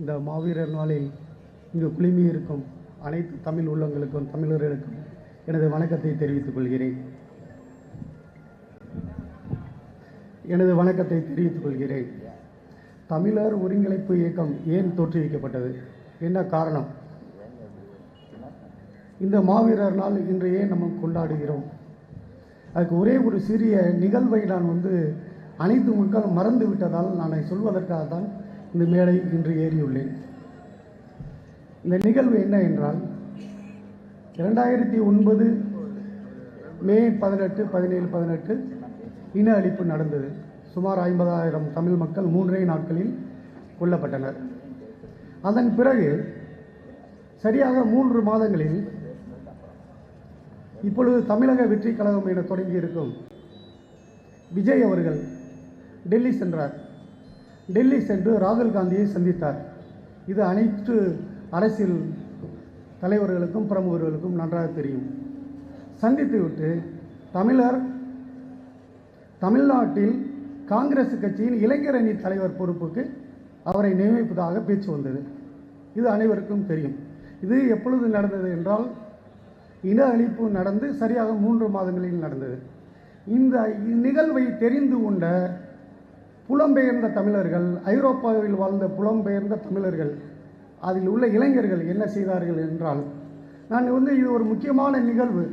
இந்த மாவீரர் நாளில் இங்கு குழுமி இருக்கும் அனைத்து தமிழ் உள்ளங்களுக்கும் தமிழர்களுக்கும் எனது வணக்கத்தை தெரிவித்துக் கொள்கிறேன். எனது வணக்கத்தை தெரிவித்துக் கொள்கிறேன். தமிழர் ஒருங்கிணைப்பு இயக்கம் ஏன் தோற்றுவிக்கப்பட்டது? என்ன காரணம்? இந்த மாவீரர் நாள் இன்று ஏன் நம்ம கொண்டாடுகிறோம்? அதுக்கு ஒரே ஒரு சிறிய நிகழ்வை நான் வந்து அனைத்து மக்களும் மறந்து விட்டதால் நான் சொல்வதற்காக தான் இந்த மேடை இன்று ஏறியுள்ளேன். இந்த நிகழ்வு என்ன என்றால் இரண்டாயிரத்தி ஒன்பது மே பதினெட்டு பதினேழு பதினெட்டு இன அழிப்பு நடந்தது. சுமார் ஐம்பதாயிரம் தமிழ் மக்கள் மூன்றே நாட்களில் கொல்லப்பட்டனர். அதன் பிறகு சரியாக மூன்று மாதங்களில் இப்பொழுது தமிழக வெற்றி கழகம் என தொடங்கி இருக்கும் விஜய் அவர்கள் டெல்லி சென்றார். டெல்லி சென்று ராகுல் காந்தியை சந்தித்தார். இது அனைத்து அரசியல் தலைவர்களுக்கும் பிரமுகர்களுக்கும் நன்றாக தெரியும். சந்தித்துவிட்டு தமிழர் தமிழ்நாட்டில் காங்கிரஸ் கட்சியின் இளைஞர் அணி தலைவர் பொறுப்புக்கு அவரை நியமிப்பதாக பேச்சு வந்தது. இது அனைவருக்கும் தெரியும். இது எப்பொழுது நடந்தது என்றால் இன அழிப்பு நடந்து சரியாக மூன்று மாதங்களில் நடந்தது. இந்த நிகழ்வை தெரிந்து கொண்ட புலம்பெயர்ந்த தமிழர்கள் ஐரோப்பாவில் வாழ்ந்த புலம்பெயர்ந்த தமிழர்கள் அதில் உள்ள இளைஞர்கள் என்ன செய்தார்கள் என்றால் நான் வந்து இது ஒரு முக்கியமான நிகழ்வு.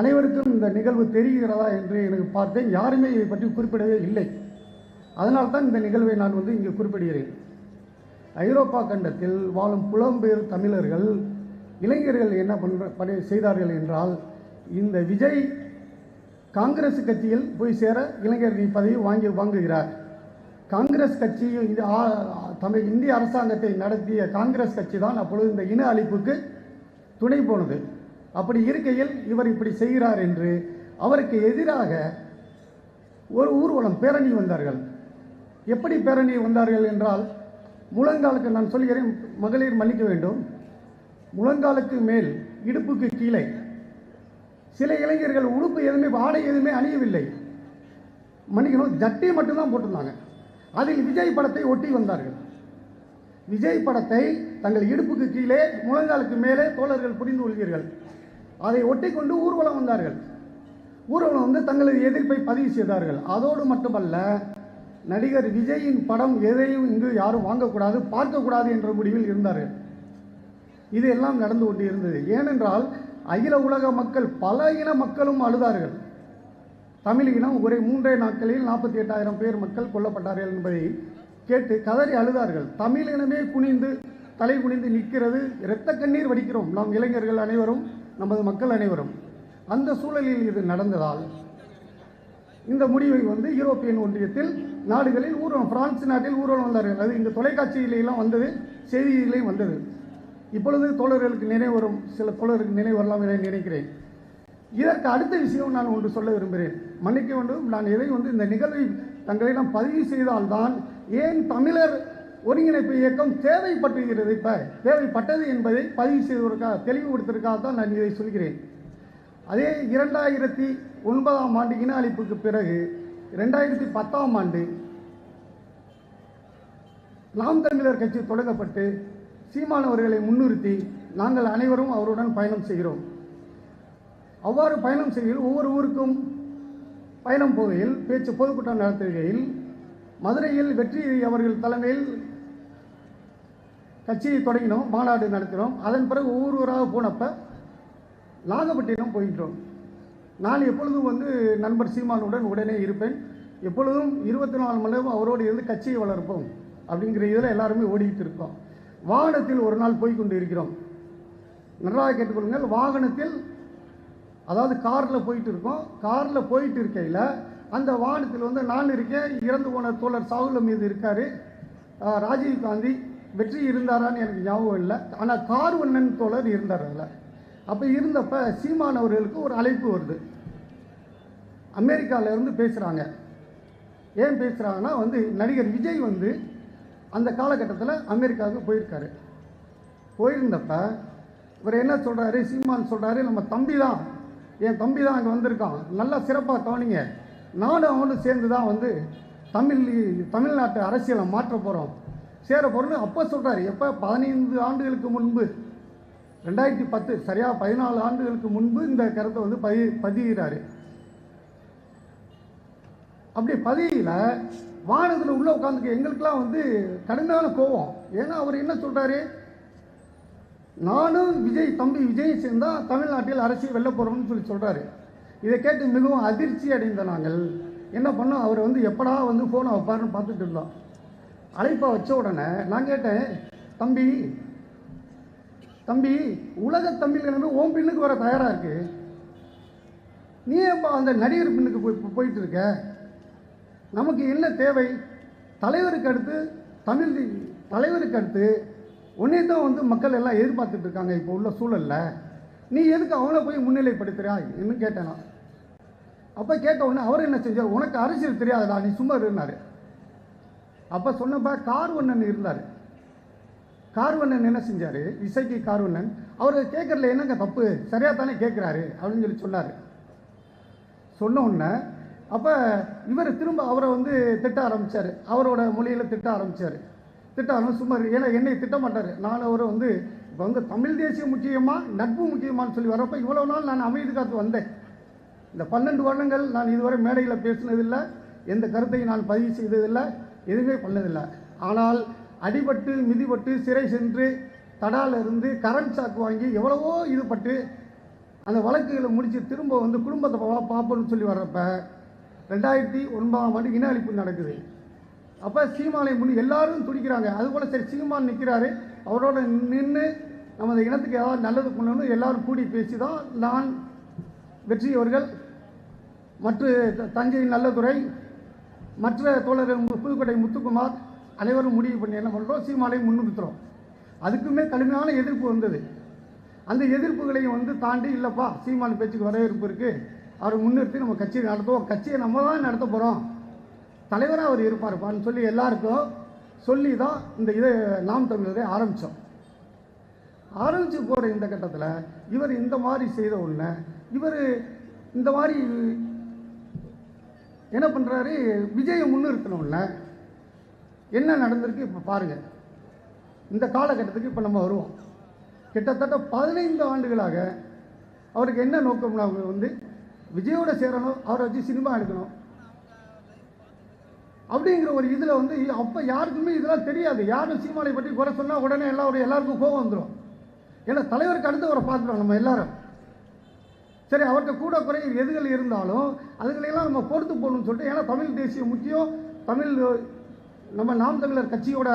அனைவருக்கும் இந்த நிகழ்வு தெரிகிறதா என்று எனக்கு பார்த்தேன். யாருமே இதை பற்றி குறிப்பிடவே இல்லை. அதனால் தான் இந்த நிகழ்வை நான் வந்து இங்கே குறிப்பிடுகிறேன். ஐரோப்பா கண்டத்தில் வாழும் புலம்பெயர் தமிழர்கள் இளைஞர்கள் என்ன பண்ற பணி செய்தார்கள் என்றால் இந்த விஜய் காங்கிரஸ் கட்சியில் போய் சேர இளைஞர் நீ பதவி வாங்கி வாங்குகிறார். காங்கிரஸ் கட்சியும் இது தமிழ் இந்திய அரசாங்கத்தை நடத்திய காங்கிரஸ் கட்சி தான் அப்பொழுது இந்த இன அழிப்புக்கு துணை போனது. அப்படி இருக்கையில் இவர் இப்படி செய்கிறார் என்று அவருக்கு எதிராக ஒரு ஊர்வலம் பேரணி வந்தார்கள். எப்படி பேரணி வந்தார்கள் என்றால் முழங்காலுக்கு நான் சொல்கிறேன் மகளிர் மன்னிக்க வேண்டும். முழங்காலுக்கு மேல் இடுப்புக்கு கீழே சில இளைஞர்கள் உடுப்பு எதுவுமே ஆடை எதுவுமே அணியவில்லை. மன்னிக்கணும் ஜட்டி மட்டும்தான் போட்டிருந்தாங்க. அதில் விஜய் படத்தை ஒட்டி வந்தார்கள். விஜய் படத்தை தங்கள் இடுப்புக்கு கீழே முழங்காலுக்கு மேலே தோழர்கள் புரிந்து கொள்வீர்கள். அதை ஒட்டி கொண்டு ஊர்வலம் வந்தார்கள். ஊர்வலம் வந்து தங்களது எதிர்ப்பை பதிவு செய்தார்கள். அதோடு மட்டுமல்ல நடிகர் விஜயின் படம் எதையும் இங்கு யாரும் வாங்கக்கூடாது பார்க்கக்கூடாது என்ற முடிவில் இருந்தார்கள். இது எல்லாம் நடந்து கொண்டு இருந்தது. ஏனென்றால் அகில உலக மக்கள் பல இன மக்களும் அழுதார்கள். தமிழ் இனம் ஒரே மூன்றே நாட்களில் நாற்பத்தி எட்டாயிரம் பேர் மக்கள் கொல்லப்பட்டார்கள் என்பதை கேட்டு கதறி அழுதார்கள். தமிழ் இனமே குனிந்து தலை குனிந்து நிற்கிறது. இரத்த கண்ணீர் வடிக்கிறோம். நாம் இளைஞர்கள் அனைவரும் நமது மக்கள் அனைவரும். அந்த சூழலில் இது நடந்ததால் இந்த முடிவை வந்து யூரோப்பியன் ஒன்றியத்தில் நாடுகளில் ஊர்வலம் பிரான்ஸ் நாட்டில் ஊர்வலம் வந்தார்கள். அது இந்த தொலைக்காட்சியிலெல்லாம் வந்தது செய்தியிலேயும் வந்தது. இப்பொழுது தோழர்களுக்கு நினைவு வரும் சில தோழருக்கு நினைவு வரலாம் என நினைக்கிறேன். இதற்கு அடுத்த விஷயம் நான் ஒன்று சொல்ல விரும்புகிறேன். மன்னிக்க வேண்டும் நான் எதை வந்து இந்த நிகழ்வை தங்களிடம் பதிவு செய்தால்தான் ஏன் தமிழர் ஒருங்கிணைப்பு இயக்கம் தேவைப்பட்டுகிறது இப்போ? தேவைப்பட்டது என்பதை பதிவு செய்வதற்காக தெளிவுபடுத்துவதற்காக தான் நான் இதை சொல்கிறேன். அதே இரண்டாயிரத்தி ஒன்பதாம் ஆண்டு இன அழிப்புக்கு பிறகு ரெண்டாயிரத்தி பத்தாம் ஆண்டு நாம் தமிழர் கட்சி தொடங்கப்பட்டு சீமானவர்களை முன்னிறுத்தி நாங்கள் அனைவரும் அவருடன் பயணம் செய்கிறோம். அவ்வாறு பயணம் செய்கையில் ஒவ்வொரு ஊருக்கும் பயணம் போகையில் பேச்சு பொதுக்கூட்டம் நடத்துகையில் மதுரையில் வெற்றி அவர்கள் தலைமையில் கட்சியை தொடங்கினோம் மாநாடு நடத்தினோம். அதன் பிறகு ஒவ்வொரு ஊராக போனப்போ நாகப்பட்டினம் போயிட்டோம் நான் எப்பொழுதும் வந்து நண்பர் சீமானுடன் உடனே இருப்பேன். எப்பொழுதும் இருபத்தி நாலு மணி நேரம் அவரோடு இருந்து கட்சியை வளர்ப்போம் அப்படிங்கிற இதில் எல்லாருமே ஓடிக்கிட்டு இருக்கோம். வாகனத்தில் ஒரு நாள் போய் கொண்டு இருக்கிறோம். நன்றாக கேட்டுக்கொள்ளுங்கள். வாகனத்தில் அதாவது காரில் போயிட்டு இருக்கோம். காரில் போயிட்டு இருக்கையில் அந்த வாகனத்தில் வந்து நான் இருக்கேன். இறந்து போன தோழர் சாகுல மீது இருக்கார். ராஜீவ் காந்தி வெற்றி இருந்தாரான்னு எனக்கு ஞாபகம் இல்லை. ஆனால் கார்வண்ணன் தோழர் இருந்தார் அதில். அப்போ இருந்தப்ப சீமான் அவர்களுக்கு ஒரு அழைப்பு வருது. அமெரிக்காவிலேருந்து பேசுகிறாங்க ஏன் பேசுகிறாங்கன்னா வந்து நடிகர் விஜய் வந்து அந்த காலகட்டத்தில் அமெரிக்காவுக்கு போயிருக்காரு. போயிருந்தப்ப இவர் என்ன சொல்கிறாரு சீமான் சொல்கிறாரு நம்ம தம்பி தான் என் தம்பி தான் அங்கே வந்திருக்கான். நல்லா சிறப்பாக கவனிங்க. நானும் அவனும் சேர்ந்து தான் வந்து தமிழ் தமிழ்நாட்டு அரசியலை மாற்ற போகிறோம் சேர போகிறோன்னு அப்போ சொல்கிறாரு எப்போ? பதினைந்து ஆண்டுகளுக்கு முன்பு. ரெண்டாயிரத்தி பத்து சரியாக பதினாலு ஆண்டுகளுக்கு முன்பு இந்த கருத்தை வந்து பதி பதிகிறாரு அப்படி பதவியில் வானத்தில் உள்ள உட்காந்துக்கு எங்களுக்கெல்லாம் வந்து கடுமையான கோபம். ஏன்னா அவர் என்ன சொல்கிறாரு நானும் விஜய் தம்பி விஜய் சேர்ந்தால் தமிழ்நாட்டில் அரசியல் வெளில போகிறோம்னு சொல்லி சொல்கிறாரு இதை கேட்டு மிகவும் அதிர்ச்சி அடைந்த நாங்கள். என்ன பண்ணோம்? அவர் வந்து எப்படா வந்து ஃபோனை வைப்பாருன்னு பார்த்துட்டு இருந்தோம். அழைப்பை வச்ச உடனே நான் கேட்டேன் தம்பி தம்பி உலக தமிழ் ஓம் பின்னுக்கு வர தயாராக இருக்கு? நீ எப்போ அந்த நடிகர் பின்னுக்கு போய் போயிட்டு இருக்க? நமக்கு என்ன தேவை? தலைவருக்கு அடுத்து தமிழ் தலைவருக்கு அடுத்து உன்னே தான் வந்து மக்கள் எல்லாம் எதிர்பார்த்துட்டு இருக்காங்க இப்போ உள்ள சூழல்ல. நீ எதுக்கு அவனை போய் முன்னிலைப்படுத்துறியா? என்று கேட்டேன் அப்போ கேட்ட உடனே அவர் என்ன செஞ்சார்? உனக்கு அரசியல் தெரியாதடா நீ சும்மா இருந்தார் அப்போ சொன்னப்ப கார்வண்ணன் இருந்தார். கார்வண்ணன் என்ன செஞ்சார்? இசைக்கு கார்வண்ணன். அவர் கேட்கறதுல என்னங்க தப்பு? சரியாக தானே கேட்குறாரு அப்படின்னு சொல்லி சொன்னார். சொன்ன உடனே அப்போ இவர் திரும்ப அவரை வந்து திட்ட ஆரம்பித்தார் அவரோட மொழியில் திட்ட ஆரம்பிச்சார். திட்ட ஆரம்பிச்சு சும்மா ஏன்னா என்னை திட்ட மாட்டார். நான் அவரை வந்து இப்போ வந்து தமிழ் தேசியம் முக்கியமாக நட்பு முக்கியமான்னு சொல்லி வரப்போ இவ்வளோ நாள் நான் அமைதி காத்து வந்தேன். இந்த பன்னெண்டு வருடங்கள் நான் இதுவரை மேடையில் பேசினதில்லை. எந்த கருத்தையும் நான் பதிவு செய்ததில்லை. எதுவுமே பண்ணதில்லை. ஆனால் அடிபட்டு மிதிபட்டு சிறை சென்று தடால இருந்து கரண்ட் சாக்கு வாங்கி எவ்வளவோ இதுபட்டு அந்த வழக்குகளை முடித்து திரும்ப வந்து குடும்பத்தை பார்ப்போம்னு சொல்லி வர்றப்ப ரெண்டாயிரத்தி ஒன்பதாம் ஆண்டு இன அழிப்பு நடக்குது. அப்போ சீமானை முன் எல்லாரும் துடிக்கிறாங்க. அதுபோல் சரி சீமான் நிற்கிறாரு அவரோட நின்று நம்ம இனத்துக்கு ஏதாவது நல்லது பண்ணணும்னு எல்லாரும் கூடி பேசி தான் நான் வெற்றி அவர்கள் மற்ற த- தஞ்சை நல்லதுரை மற்ற தோழர்கள் புதுக்கோட்டை முத்துக்குமார் அனைவரும் முடிவு பண்ணி என்ன பண்ணுறோம் சீமானை முன்னிறுத்துறோம். அதுக்குமே கடுமையான எதிர்ப்பு வந்தது. அந்த எதிர்ப்புகளையும் வந்து தாண்டி இல்லைப்பா சீமான் பேச்சுக்கு வரவேற்பு இருக்குது அவரை முன்னிறுத்தி நம்ம கட்சியை நடத்துவோம். கட்சியை நம்ம தான் நடத்த போகிறோம் தலைவராக அவர் இருப்பார்ப்பான்னு சொல்லி எல்லாருக்கும் சொல்லி தான் இந்த இதை நாம் தமிழரை ஆரம்பித்தோம் ஆரம்பித்து போகிற இந்த கட்டத்தில் இவர் இந்த மாதிரி செய்த உடனே இவர் இந்த மாதிரி என்ன பண்ணுறாரு விஜயை முன்னிறுத்தினோடனே என்ன நடந்திருக்கு இப்போ பாருங்கள் இந்த காலகட்டத்துக்கு இப்போ நம்ம வருவோம். கிட்டத்தட்ட பதினைந்து ஆண்டுகளாக அவருக்கு என்ன நோக்கம்னா அவங்க வந்து விஜயோட சேரணும் அவரை வச்சு சினிமா எடுக்கணும். அப்படிங்கிற ஒரு இதில் வந்து அப்போ யாருக்குமே இதெல்லாம் தெரியாது. யாரும் சீமானை பற்றி குறை சொன்னால் உடனே எல்லாரும் எல்லாருக்கும் கோபம் வந்துடும் ஏன்னா தலைவருக்கு அடுத்து அவரை பார்த்துட்டோம் நம்ம எல்லாரும். சரி அவர்கிட்ட கூட குறை எதுகள் இருந்தாலும் அதுகளையெல்லாம் நம்ம பொறுத்து போகணும்னு சொல்லிட்டு ஏன்னா தமிழ் தேசியம் முக்கியம். தமிழ் நம்ம நாம் தமிழர் கட்சியோட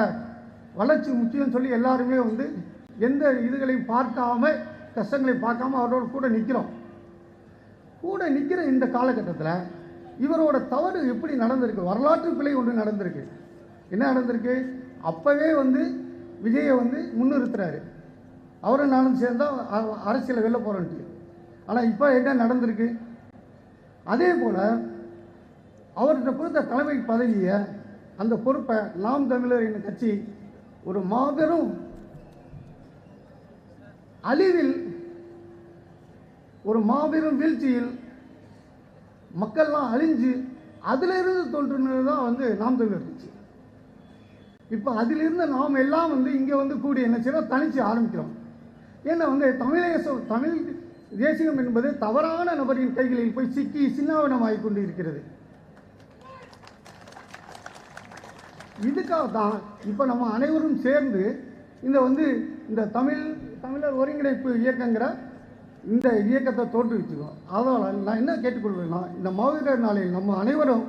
வளர்ச்சி முக்கியம்னு சொல்லி எல்லாருமே வந்து எந்த இதுகளையும் பார்க்காம கஷ்டங்களையும் பார்க்காம அவரோட கூட நிற்கிறோம் கூட நிற்கிற இந்த காலகட்டத்தில் இவரோட தவறு எப்படி நடந்திருக்கு? வரலாற்று பிழை ஒன்று நடந்திருக்கு. என்ன நடந்திருக்கு? அப்போவே வந்து விஜயை வந்து முன்னிறுத்துறாரு. அவரும் நானும் சேர்ந்தா அ- அரசியலை வெளில போகிறோன்ட்டு ஆனால் இப்போ என்ன நடந்திருக்கு? அதே போல் அவர்கிட்ட கொடுத்த தலைமை பதவியை அந்த பொறுப்பை நாம் தமிழர் என்ற கட்சி ஒரு மாபெரும் அழிவில் ஒரு மாபெரும் வீழ்ச்சியில் மக்கள்லாம் அழிஞ்சு அதிலிருந்து தோன்றினது தான் வந்து நாம் தமிழர் கட்சி இப்போ அதிலிருந்து நாம் எல்லாம் வந்து இங்கே வந்து கூடி என்ன செய்யறோம் தனிச்சு ஆரம்பிக்கிறோம். ஏன்னா வந்து தமிழேச தமிழ் தேசியம் என்பது தவறான நபரின் கைகளில் போய் சிக்கி சின்னாவனமாகிக் கொண்டு இருக்கிறது இதுக்காக தான் இப்போ நம்ம அனைவரும் சேர்ந்து இந்த வந்து இந்த தமிழ் தமிழர் ஒருங்கிணைப்பு இயக்கங்கிற இந்த இயக்கத்தை தோற்றுவிச்சுக்கோம் அதனால் நான் என்ன கேட்டுக்கொள்வேன்னா இந்த மாவீரர் நாளில் நம்ம அனைவரும்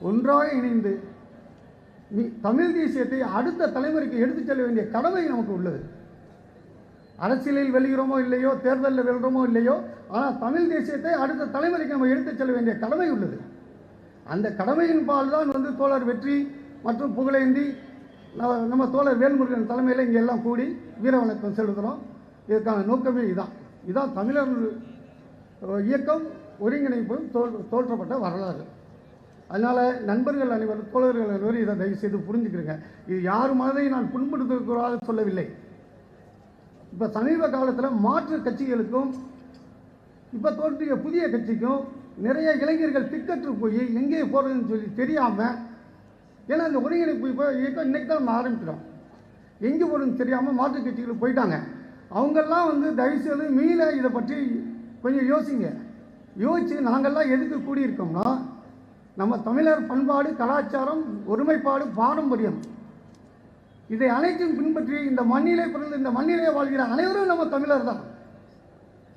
ஒன்றாக இணைந்து மி- தமிழ் தேசியத்தை அடுத்த தலைமுறைக்கு எடுத்துச் செல்ல வேண்டிய கடமை நமக்கு உள்ளது. அரசியலில் வெல்கிறோமோ இல்லையோ தேர்தலில் வெல்கிறோமோ இல்லையோ ஆனால் தமிழ் தேசியத்தை அடுத்த தலைமுறைக்கு நம்ம எடுத்துச் செல்ல வேண்டிய கடமை உள்ளது. அந்த கடமையின் பால் தான் வந்து தோழர் வெற்றி மற்றும் புகழேந்தி நம்ம- நம்ம தோழர் வேல்முருகன் தலைமையில் இங்கே எல்லாம் கூடி வீர வணக்கம் செலுத்துகிறோம் இதுக்கான நோக்கமே இதுதான் இதான் தமிழர் இயக்கம் ஒருங்கிணைப்பு தோல் தோற்றப்பட்ட வரலாறு. அதனால் நண்பர்கள் அனைவரும் தோழர்கள் அனைவரும் இதை தயவு செய்து புரிஞ்சுக்கிறேங்க இது யார் மனதையும் நான் புண்படுத்தக்கூடாது சொல்லவில்லை. இப்போ சமீப காலத்தில் மாற்று கட்சிகளுக்கும் இப்போ தோன்றிய புதிய கட்சிக்கும் நிறைய இளைஞர்கள் திக்கற்று போய் எங்கே போகிறதுன்னு சொல்லி தெரியாமல் ஏன்னா இந்த ஒருங்கிணைப்பு இப்போ இயக்கம் இன்றைக்கி தான் நம்ம ஆரம்பிக்கிறோம். எங்கே போகிறதுன்னு தெரியாமல் மாற்றுக் கட்சிகளுக்கு போயிட்டாங்க. அவங்கெல்லாம் வந்து தயவுசெய்து மீள இதை பற்றி கொஞ்சம் யோசிங்க. யோசித்து நாங்கள்லாம் எதுக்கு கூடியிருக்கோம்னா நம்ம தமிழர் பண்பாடு கலாச்சாரம் ஒருமைப்பாடு பாரம்பரியம் இதை அனைத்தையும் பின்பற்றி இந்த மண்ணிலே பிறந்து இந்த மண்ணிலே வாழ்கிற அனைவரும் நம்ம தமிழர் தான்.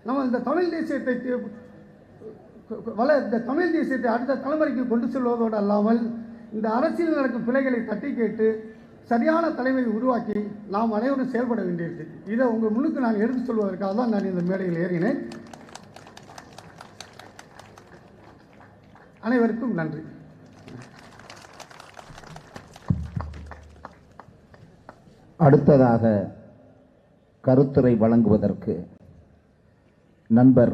நம்ம இந்த தமிழ் தேசியத்தை வள இந்த தமிழ் தேசியத்தை அடுத்த தலைமுறைக்கு கொண்டு செல்வதோடு அல்லாமல் இந்த அரசியல் நடக்கும் பிழைகளை தட்டி கேட்டு சரியான தலைமையை உருவாக்கி நாம் அனைவரும் செயல்பட வேண்டியிருக்கு. இதை உங்கள் முன்னுக்கு நான் எடுத்து சொல்வதற்காக தான் நான் இந்த மேடையில் ஏறினேன். அனைவருக்கும் நன்றி. அடுத்ததாக கருத்துரை வழங்குவதற்கு நண்பர்